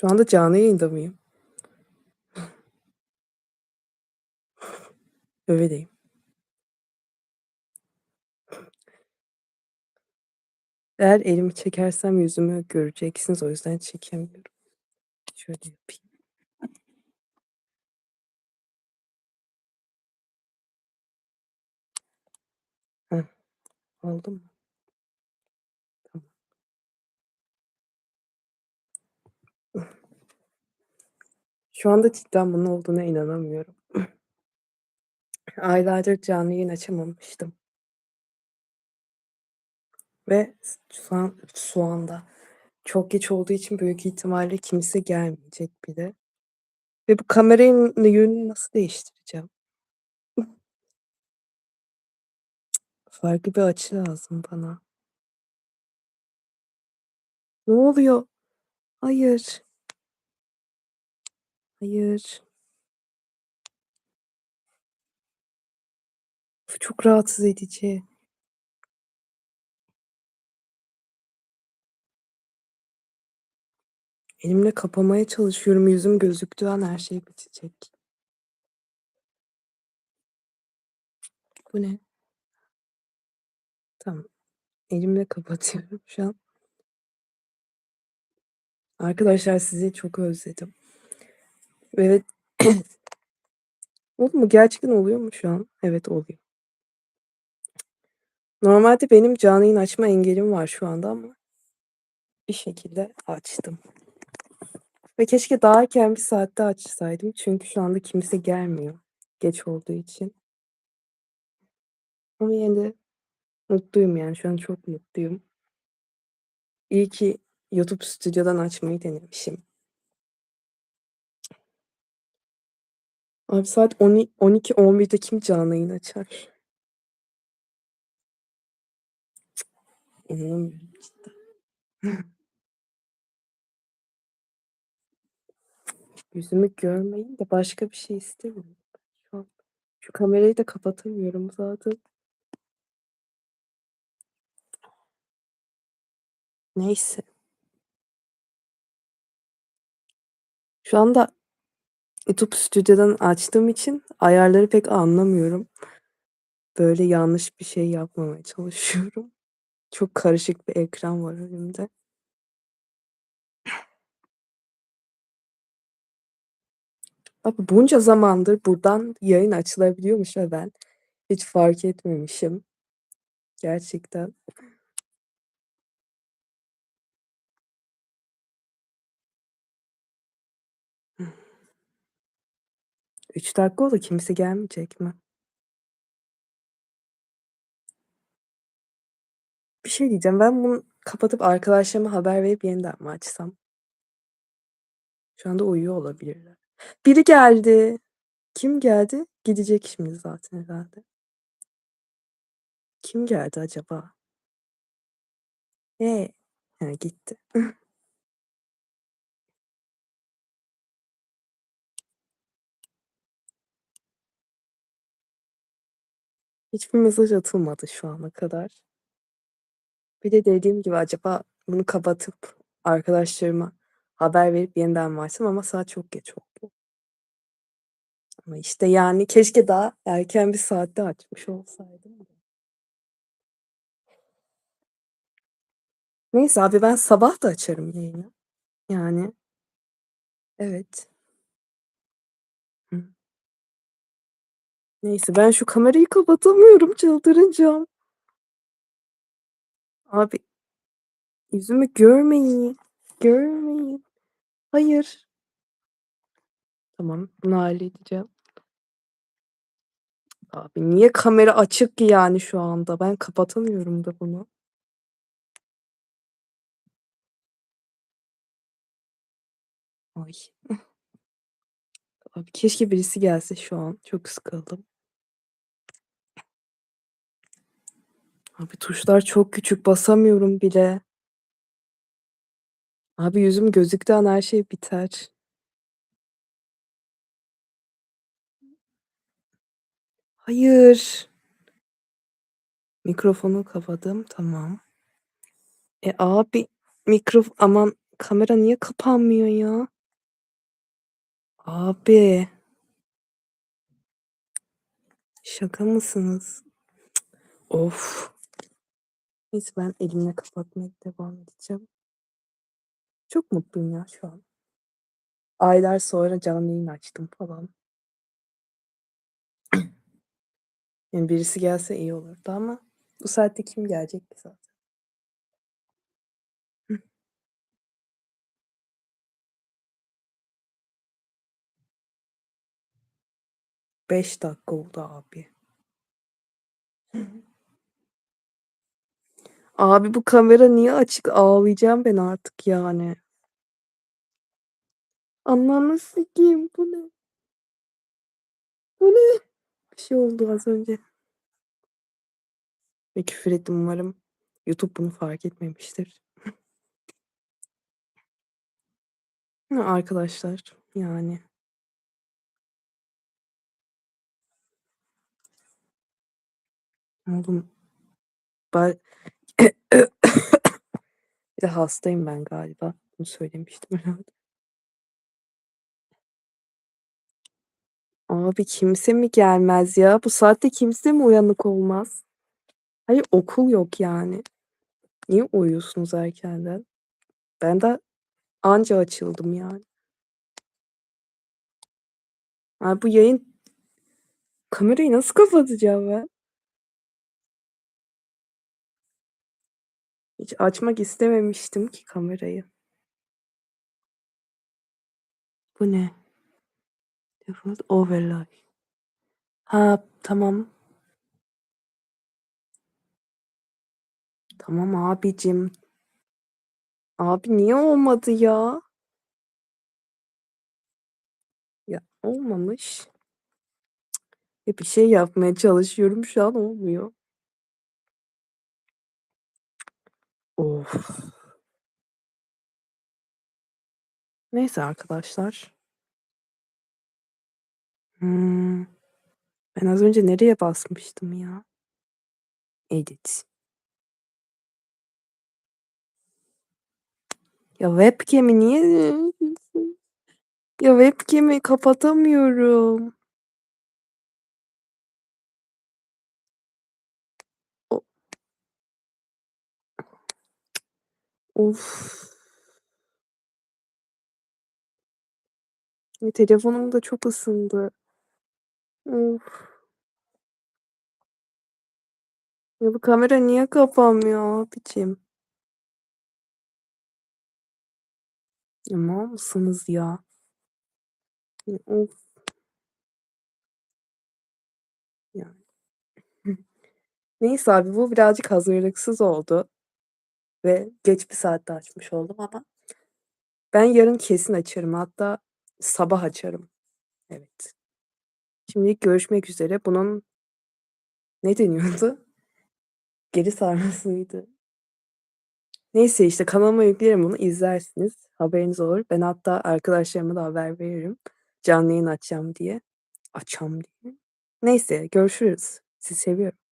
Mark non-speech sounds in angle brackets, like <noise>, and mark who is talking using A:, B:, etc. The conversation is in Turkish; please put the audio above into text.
A: Şu anda canlı yayında mıyım? Öyleyim. Eğer elimi çekersem yüzümü göreceksiniz. O yüzden çekemiyorum. Şöyle yapayım. Oldu mu? Şu anda cidden bunun olduğuna inanamıyorum. Aylardır canlı yayın açamamıştım. Ve şu an şu anda çok geç olduğu için büyük ihtimalle kimse gelmeyecek bile. Ve bu kameranın yönünü nasıl değiştireceğim? Farklı bir açı lazım bana. Ne oluyor? Hayır. Hayır. Uf, çok rahatsız edici. Elimle kapamaya çalışıyorum. Yüzüm gözüktüğü an her şey bitecek. Bu ne? Tamam. Elimle kapatıyorum şu an. Arkadaşlar sizi çok özledim. Evet. Oldu mu? Gerçekten oluyor mu şu an? Evet oluyor. Normalde benim canlı yayın açma engelim var şu anda ama bir şekilde açtım. Ve keşke daha erken bir saatte açsaydım. Çünkü şu anda kimse gelmiyor geç olduğu için. Ama yine de mutluyum yani. Şu an çok mutluyum. İyi ki YouTube Stüdyo'dan açmayı denemişim. Abi saat oni 12-11'de kim canlı yayın açar? <laughs> Yüzümü görmeyin de başka bir şey istemiyorum şu an. Şu kamerayı da kapatamıyorum zaten. Neyse. Şu anda YouTube Stüdyo'dan açtığım için ayarları pek anlamıyorum. Böyle yanlış bir şey yapmamaya çalışıyorum. Çok karışık bir ekran var önümde. Abi bunca zamandır buradan yayın açılabiliyormuş ve ben hiç fark etmemişim. Gerçekten. 3 dakika oldu. Kimse gelmeyecek mi? Bir şey diyeceğim. Ben bunu kapatıp arkadaşlarıma haber verip yeniden mi açsam? Şu anda uyuyor olabilirler. Biri geldi. Kim geldi? Gidecek şimdi zaten herhâlde. Kim geldi acaba? E! He, gitti. <laughs> Hiçbir mesaj atılmadı şu ana kadar. Bir de dediğim gibi acaba bunu kapatıp arkadaşlarıma haber verip yeniden mi ama saat çok geç oldu. Ama işte yani keşke daha erken bir saatte açmış olsaydım. Neyse abi ben sabah da açarım yayını. Yani. Evet. Neyse ben şu kamerayı kapatamıyorum. Çıldıracağım. Abi. Yüzümü görmeyin. Görmeyin. Hayır. Tamam, bunu halledeceğim. Abi niye kamera açık ki yani şu anda? Ben kapatamıyorum da bunu. Ay. Abi keşke birisi gelse şu an. Çok sıkıldım. Abi tuşlar çok küçük. Basamıyorum bile. Abi yüzüm gözüktüğü an her şey biter. Hayır. Mikrofonu kapadım. Tamam. E, abi mikrof aman kamera niye kapanmıyor ya? Abi. Şaka mısınız? Of. Neyse ben elimle kapatmaya devam edeceğim. Çok mutluyum ya şu an. Aylar sonra canlı yayın açtım falan. Yani birisi gelse iyi olurdu ama bu saatte kim gelecek ki zaten? 5 dakika oldu abi. Abi bu kamera niye açık? Ağlayacağım ben artık yani. Ananı sikeyim bu ne? Bu ne? Bir şey oldu az önce. Ve küfür ettim umarım YouTube bunu fark etmemiştir. <laughs> Arkadaşlar yani. Oğlum ben <coughs> Bir de hastayım ben galiba. Bunu söylemiştim herhâlde. Abi kimse mi gelmez ya? Bu saatte kimse mi uyanık olmaz? Hayır okul yok yani. Niye uyuyorsunuz erkenden? Ben de anca açıldım yani. Abi bu yayın Kamerayı nasıl kapatacağım ben? Hiç açmak istememiştim ki kamerayı. Bu ne? Default overlay. Ha, tamam. Tamam abicim. Abi niye olmadı ya? Ya olmamış. Ya bir şey yapmaya çalışıyorum şu an olmuyor. Of. Neyse arkadaşlar. Hımm. Ben az önce nereye basmıştım ya? Edit. Ya webcam'i niye Ya webcam'i kapatamıyorum. Of. Ya telefonum da çok ısındı. Of. Ya bu kamera niye kapanmıyor abicim? Ya mısınız ya? Of. <laughs> Neyse abi bu birazcık hazırlıksız oldu ve geç bir saatte açmış oldum ama ben yarın kesin açarım. Hatta sabah açarım. Evet. Şimdilik görüşmek üzere. Bunun ne deniyordu? <laughs> Geri sarması mıydı? Neyse işte kanalıma yüklerim bunu izlersiniz. Haberiniz olur. Ben hatta arkadaşlarıma da haber veririm. Canlı yayın açacağım diye. Açacağım diye. Neyse görüşürüz. Sizi seviyorum.